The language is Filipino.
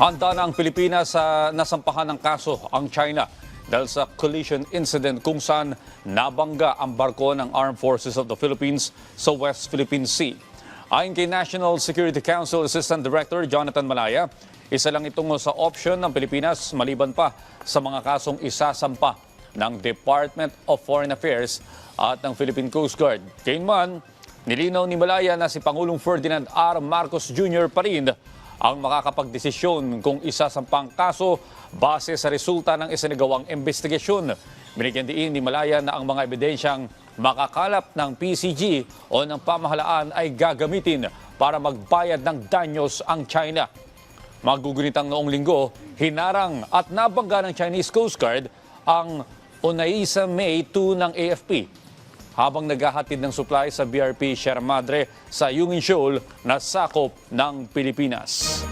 Handa na ang Pilipinas sa nasampahan ng kaso ang China dahil sa collision incident kung saan nabangga ang barko ng Armed Forces of the Philippines sa West Philippine Sea. Ayon kay National Security Council Assistant Director Jonathan Malaya, isa lang itong sa option ng Pilipinas maliban pa sa mga kasong isasampa ng Department of Foreign Affairs at ng Philippine Coast Guard. Kayunman, nilinaw ni Malaya na si Pangulong Ferdinand R. Marcos Jr. pa rin ang makakapagdesisyon kung isasampang kaso base sa resulta ng isinagawang investigasyon. Binigyan diin ni Malaya na ang mga ebidensyang makakalap ng PCG o ng pamahalaan ay gagamitin para magbayad ng danyos ang China. Magugunitang noong linggo, hinarang at nabangga ng Chinese Coast Guard ang Onaisa May 2 ng AFP habang naghahatid ng supply sa BRP Sierra Madre sa Yungin Shoal na sakop ng Pilipinas.